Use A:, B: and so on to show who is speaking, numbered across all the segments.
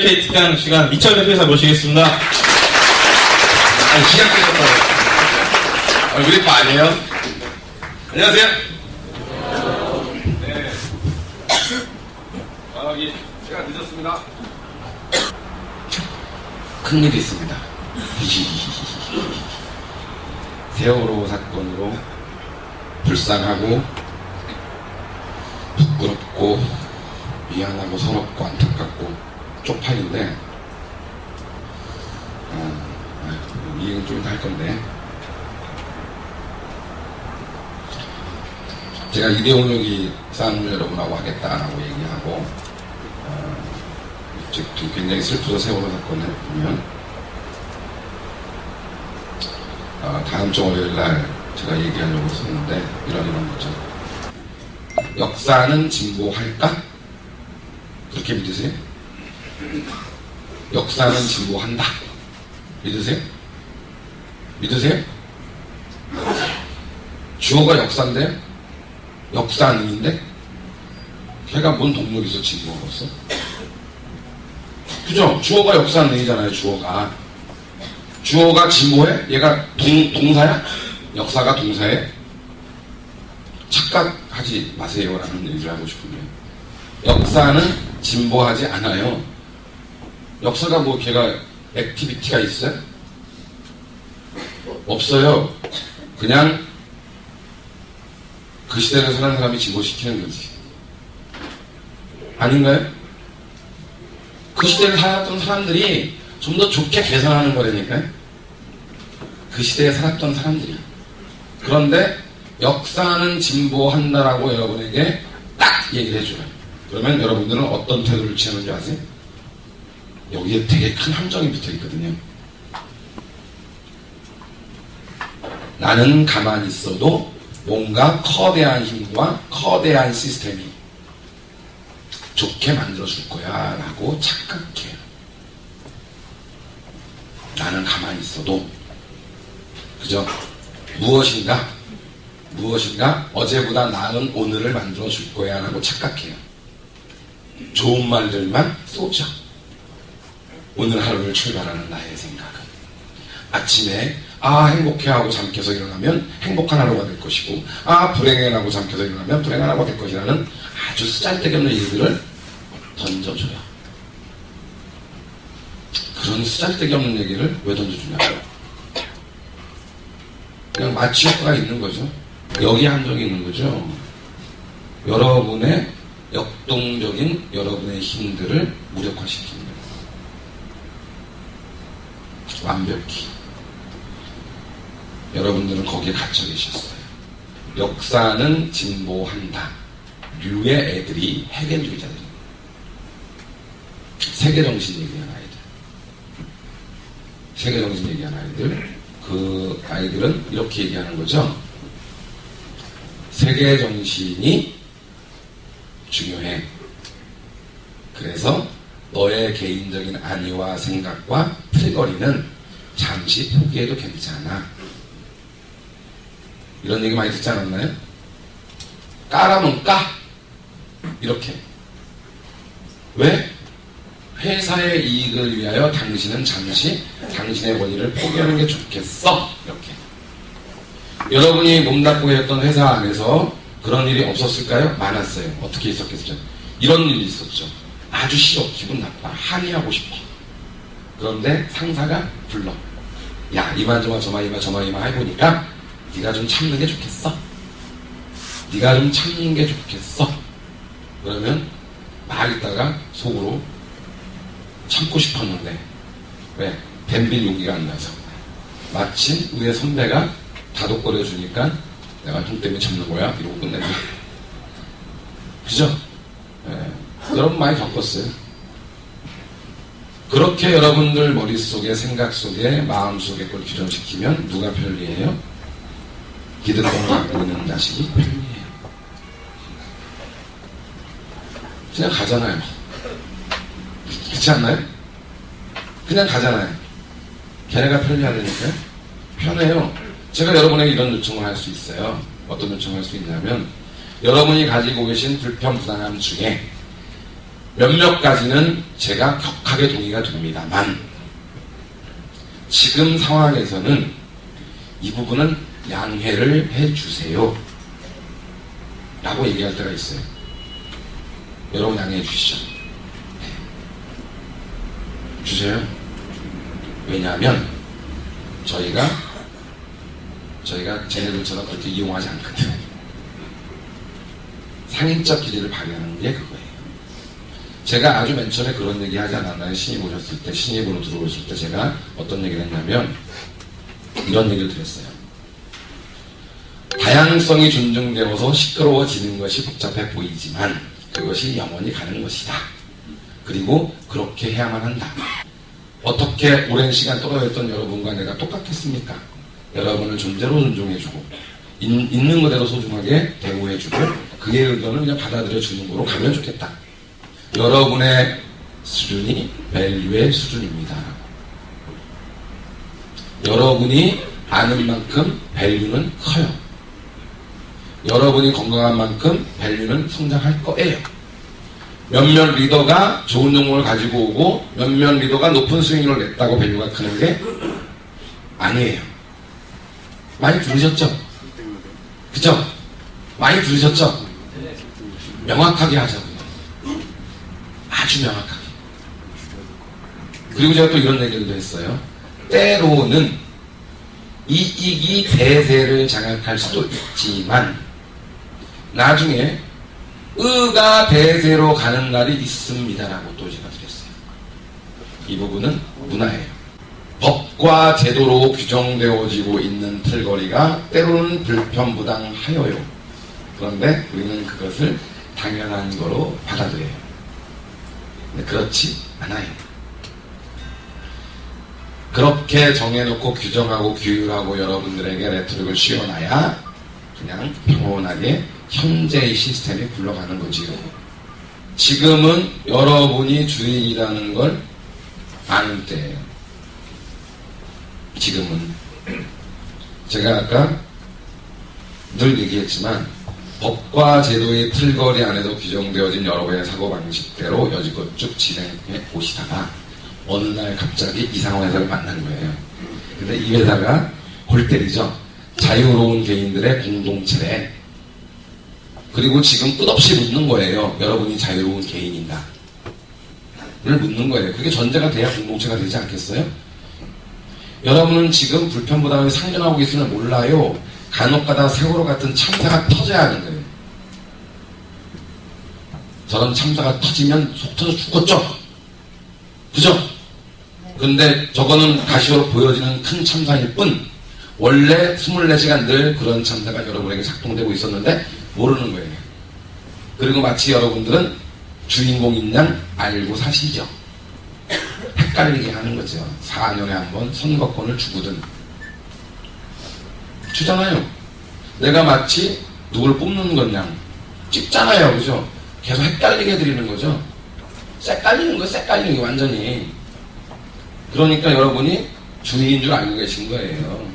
A: VK 특강 시간 이철 대표사 모시겠습니다.
B: 아니, 기가 막혔다고. 얼굴이 빠네요. 안녕하세요. 네. 아, 여기, 제가 늦었습니다. 큰일이 있습니다. 세월호 사건으로 불쌍하고, 부끄럽고, 미안하고, 서럽고, 안타깝고, 쪽팔린데, 어, 이 얘기는 좀 이따 할 건데, 제가 이대용역이 싸움을 여러분하고 하겠다라고 얘기하고 어, 즉 굉장히 슬프죠 세월호 사건을 보면 어, 다음 주 월요일 날 제가 얘기하려고 했었는데 이런 이런 거죠 역사는 진보할까? 그렇게 믿으세요? 역사는 진보한다 믿으세요? 믿으세요? 주어가 역사인데 역사님인데 걔가 뭔 동력이 있어 진보가 없어 그죠? 주어가 역사 능이잖아요 주어가 주어가 진보해? 얘가 동, 동사야? 역사가 동사해? 착각하지 마세요라는 얘기를 하고 싶은데 역사는 진보하지 않아요 역사가 뭐 걔가 액티비티가 있어요? 없어요 그냥 그 시대를 사는 사람이 진보시키는 거지. 아닌가요? 그 시대를 살았던 사람들이 좀 더 좋게 개선하는 거라니까요. 그 시대에 살았던 사람들이. 그런데 역사는 진보한다라고 여러분에게 딱 얘기를 해줘요. 그러면 여러분들은 어떤 태도를 취하는지 아세요? 여기에 되게 큰 함정이 붙어 있거든요. 나는 가만히 있어도 뭔가 커다란 힘과 커다란 시스템이 좋게 만들어줄 거야 라고 착각해요. 나는 가만히 있어도 그죠? 무엇인가 무엇인가 어제보다 나은 오늘을 만들어줄 거야 라고 착각해요. 좋은 말들만 쏘죠. 오늘 하루를 출발하는 나의 생각은 아침에 아 행복해 하고 잠 깨서 일어나면 행복한 하루가 될 것이고 아 불행해 하고 잠 깨서 일어나면 불행한 하루가 될 것이라는 아주 쓰잘데기 없는 얘기들을 던져줘요. 그런 쓰잘데기 없는 얘기를 왜 던져주냐고요. 그냥 마취 효과가 있는 거죠. 여기 함정이 있는 거죠. 여러분의 역동적인 여러분의 힘들을 거예요. 완벽히. 여러분들은 거기에 갇혀 계셨어요. 역사는 진보한다. 류의 애들이 해결주의자들입니다. 세계정신 얘기하는 아이들. 세계정신 얘기하는 아이들. 그 아이들은 이렇게 얘기하는 거죠. 세계정신이 중요해. 그래서 너의 개인적인 안위와 생각과 틀거리는 잠시 포기해도 괜찮아. 이런 얘기 많이 듣지 않았나요? 까라면 까. 이렇게. 왜? 회사의 이익을 위하여 당신은 잠시 당신의 권위를 포기하는 게 좋겠어. 이렇게. 여러분이 몸나쁘게 했던 회사 안에서 그런 일이 없었을까요? 많았어요. 어떻게 있었겠죠? 이런 일이 있었죠. 아주 싫어. 기분 나빠. 항의하고 싶어. 그런데 상사가 불러. 야, 이만 저만 저만 이만 저만 이만 해보니까 네가 좀 참는 게 좋겠어. 네가 좀 참는 게 좋겠어. 그러면 막 있다가 속으로 참고 싶었는데 왜? 댐빌 용기가 안 나서 마침 위에 선배가 다독거려 주니까 내가 형 때문에 참는 거야 이러고 끝내고 그죠? 예. 여러분 많이 겪었어요. 그렇게 여러분들 머릿속에 생각 속에 마음 속에 그걸 규정시키면 누가 편리해요? 기득권 갖고 있는 자식이 편리해요. 그냥 가잖아요. 그렇지 않나요? 그냥 가잖아요. 걔네가 편리하다니까요. 편해요. 제가 여러분에게 이런 요청을 할 수 있어요. 어떤 요청을 할 수 있냐면 여러분이 가지고 계신 불편, 부당함 중에 몇몇 가지는 제가 격하게 동의가 됩니다만 지금 상황에서는 이 부분은 양해를 해주세요. 라고 얘기할 때가 있어요. 여러분 양해해 주시죠. 네. 주세요. 왜냐하면 저희가 저희가 쟤네들처럼 그렇게 이용하지 않거든. 상인적 기질을 발휘하는 게 그거예요. 제가 아주 맨 처음에 그런 얘기 하지 않았나요? 신입 오셨을 때, 신입으로 들어오실 때 제가 어떤 얘기를 했냐면, 이런 얘기를 드렸어요. 다양성이 존중되어서 시끄러워지는 것이 복잡해 보이지만, 그것이 영원히 가는 것이다. 그리고 그렇게 해야만 한다. 어떻게 오랜 시간 떨어졌던 여러분과 내가 똑같겠습니까? 여러분을 존재로 존중해주고, 있, 있는 그대로 소중하게 대우해주고, 그의 의견을 그냥 받아들여주는 거로 가면 좋겠다. 여러분의 수준이 밸류의 수준입니다. 여러분이 아는 만큼 밸류는 커요. 여러분이 건강한 만큼 밸류는 성장할 거예요. 몇몇 리더가 좋은 정보를 가지고 오고 몇몇 리더가 높은 스윙을 냈다고 밸류가 크는 게 아니에요. 많이 들으셨죠? 그죠? 많이 들으셨죠? 명확하게 하자고요. 아주 명확하게. 그리고 제가 또 이런 얘기도 했어요. 때로는 이익이 대세를 장악할 수도 있지만 나중에 의가 대세로 가는 날이 있습니다라고 또 제가 드렸어요. 이 부분은 문화예요. 법과 제도로 규정되어지고 있는 틀거리가 때로는 불편부당하여요. 그런데 우리는 그것을 당연한 거로 받아들여요. 그렇지 않아요. 그렇게 정해놓고 규정하고 규율하고 여러분들에게 레토릭을 씌워놔야 그냥 평온하게 현재의 시스템이 굴러가는 거지요. 지금은 여러분이 주인이라는 걸 아는 때예요. 지금은 제가 아까 늘 얘기했지만 법과 제도의 틀거리 안에서 규정되어진 여러분의 사고방식대로 여지껏 쭉 진행해 오시다가 어느 날 갑자기 이상한 회사를 만난 거예요. 근데 이 회사가 골 때리죠. 자유로운 개인들의 공동체래. 그리고 지금 끝없이 묻는 거예요. 여러분이 자유로운 개인인가? 를 묻는 거예요. 그게 전제가 돼야 공동체가 되지 않겠어요? 여러분은 지금 불편부담이 상존하고 있으면 몰라요. 간혹가다 세월호 같은 참사가 터져야 하는 거예요. 저런 참사가 터지면 속 터져 죽겠죠? 그죠? 근데 저거는 가시로 보여지는 큰 참사일 뿐, 원래 24시간 늘 그런 참사가 여러분에게 작동되고 있었는데, 모르는 거예요. 그리고 마치 여러분들은 주인공인 양 알고 사시죠. 헷갈리게 하는 거죠. 4년에 한 번 선거권을 주거든. 주잖아요. 내가 마치 누굴 뽑는 것냥 찍잖아요. 그죠? 계속 헷갈리게 해드리는 거죠. 쎄깔리는 거예요. 쎄깔리는 게 완전히. 그러니까 여러분이 주인인 줄 알고 계신 거예요.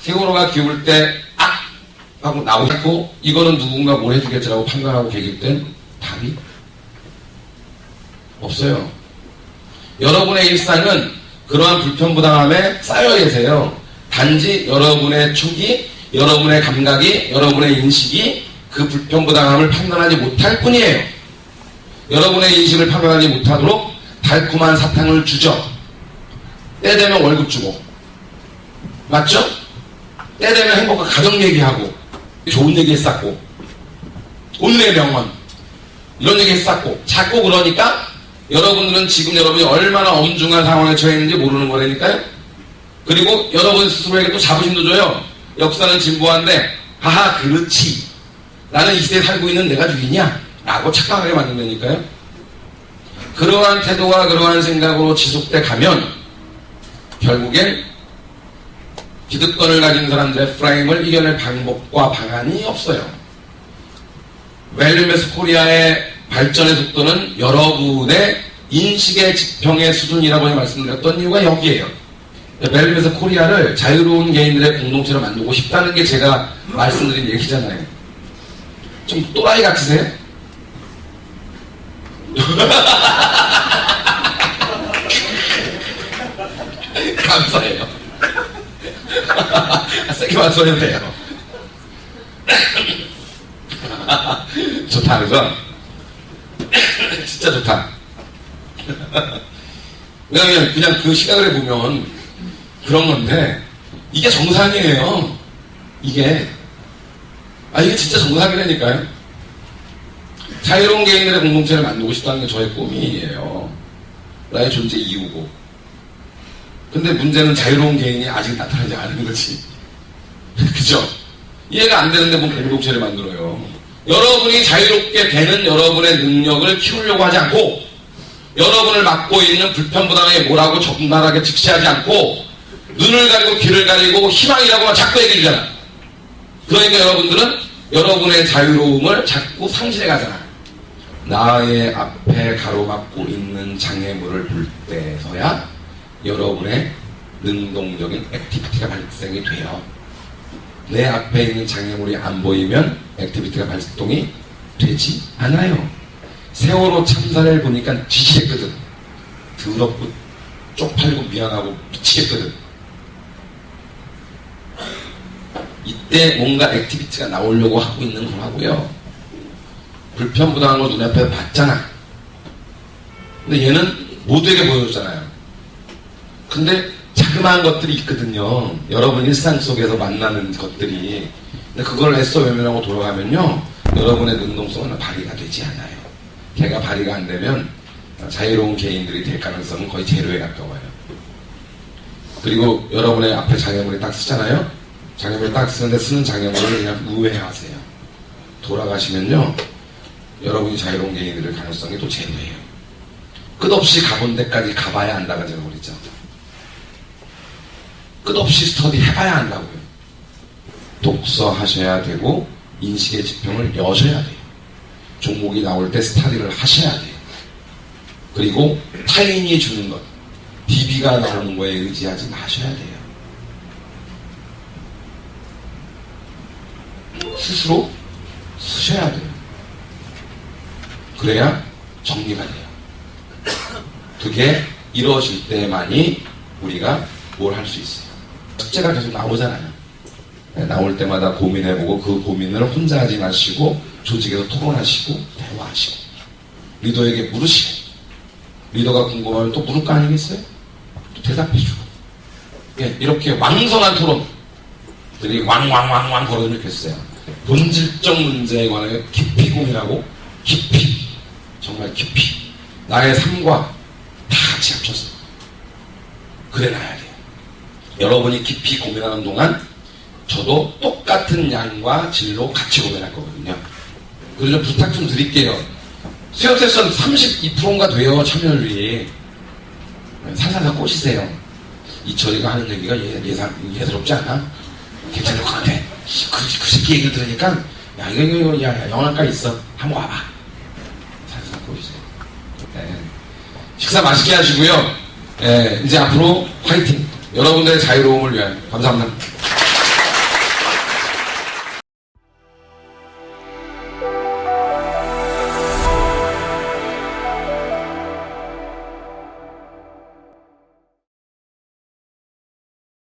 B: 세월호가 기울 때, 아! 하고 나오고, 이거는 누군가 뭘 해주겠지라고 판단하고 계길 땐 답이 없어요. 여러분의 일상은 그러한 불편부당함에 쌓여 계세요. 단지 여러분의 촉이, 여러분의 감각이, 여러분의 인식이 그 불편부당함을 판단하지 못할 뿐이에요. 여러분의 인식을 판단하지 못하도록 달콤한 사탕을 주죠. 때 되면 월급 주고. 맞죠? 때 되면 행복한 가정 얘기하고, 좋은 얘기 쌓고, 오늘의 명언, 이런 얘기 쌓고, 자꾸 그러니까 여러분들은 지금 여러분이 얼마나 엄중한 상황에 처해 있는지 모르는 거라니까요? 그리고 여러분 스스로에게 또 자부심도 줘요. 역사는 진보한데, 하하, 그렇지. 나는 이 시대에 살고 있는 내가 주인이야. 라고 착각하게 만든다니까요. 그러한 태도와 그러한 생각으로 지속돼 가면, 결국엔 기득권을 가진 사람들의 프레임을 이겨낼 방법과 방안이 없어요. 웰리메스 코리아의 발전의 속도는 여러분의 인식의 지평의 수준이라고 말씀드렸던 이유가 여기에요. 멜리메스 코리아를 자유로운 개인들의 공동체로 만들고 싶다는 게 제가 말씀드린 얘기잖아요. 좀 또라이 같으세요? 감사해요. 세게 맞춰도 돼요. 좋다, 그죠? 진짜 좋다. 왜냐면 그냥 그 시각을 보면 그런 건데 이게 정상이에요. 이게 아 이게 진짜 정상이라니까요. 자유로운 개인들의 공동체를 만들고 싶다는 게 저의 꿈이에요. 나의 존재 이유고. 근데 문제는 자유로운 개인이 아직 나타나지 않은 거지. 그죠? 이해가 안 되는데 뭔 공동체를 만들어요. 여러분이 자유롭게 되는 여러분의 능력을 키우려고 하지 않고 여러분을 막고 있는 불편부당하게 뭐라고 적나라하게 직시하지 않고 눈을 가리고 귀를 가리고 희망이라고만 자꾸 얘기하잖아. 그러니까 여러분들은 여러분의 자유로움을 자꾸 상실해 가잖아. 나의 앞에 가로막고 있는 장애물을 볼 때서야 여러분의 능동적인 액티비티가 발생이 돼요. 내 앞에 있는 장애물이 안 보이면 액티비티가 발동이 되지 않아요. 세월호 참사를 보니까 지치겠거든. 더럽고 쪽팔리고 미안하고 미치겠거든. 이때 뭔가 액티비티가 나오려고 하고 있는 거라고요. 불편부당한 걸 눈앞에 봤잖아. 근데 얘는 모두에게 보여줬잖아요. 근데 자그마한 것들이 있거든요. 여러분 일상 속에서 만나는 것들이. 근데 그걸 애써 외면하고 돌아가면요. 여러분의 능동성은 발휘가 되지 않아요. 걔가 발휘가 안 되면 자유로운 개인들이 될 가능성은 거의 제로에 가까워요. 그리고 여러분의 앞에 장애물이 딱 쓰잖아요. 장애물 딱 쓰는데 쓰는 장애물을 그냥 우회하세요. 돌아가시면요. 여러분이 자유로운 개인이 될 가능성이 또 제로예요. 끝없이 가본 데까지 가봐야 한다가 제가 그랬죠. 끝없이 스터디 해봐야 한다고요. 독서하셔야 되고 인식의 지평을 여셔야 돼요. 종목이 나올 때 스타디를 하셔야 돼요. 그리고 타인이 주는 것, DB가 나오는 거에 의지하지 마셔야 돼요. 스스로 쓰셔야 돼요. 그래야 정리가 돼요. 그게 이루어질 때만이 우리가 뭘 할 수 있어요. 숙제가 계속 나오잖아요. 네, 나올 때마다 고민해보고 그 고민을 혼자 하지 마시고 조직에서 토론하시고 대화하시고 리더에게 물으시고 리더가 궁금하면 또 물을 거 아니겠어요? 또 대답해주고 예, 이렇게 왕성한 토론들이 왕왕왕왕 걸어주면 좋겠어요. 본질적 문제에 관하여 깊이 고민하고 깊이 정말 깊이 나의 삶과 다 같이 합쳐서 그래 놔야 돼요. 여러분이 깊이 고민하는 동안 저도 똑같은 양과 질로 같이 고민할 거거든요. 그래서 좀 부탁 좀 드릴게요. 수영 세션 32%인가 돼요, 참여율이. 살살살 꼬시세요. 이철이가 하는 얘기가 예, 예상, 예사롭지 않아? 괜찮을 것 같아. 그, 그 새끼 얘기를 들으니까, 야, 이거, 이거, 야, 야, 영화과 있어. 한번 와봐. 살살 꼬시세요. 네. 식사 맛있게 하시고요. 예, 이제 앞으로 화이팅! 여러분들의 자유로움을 위하여. 감사합니다.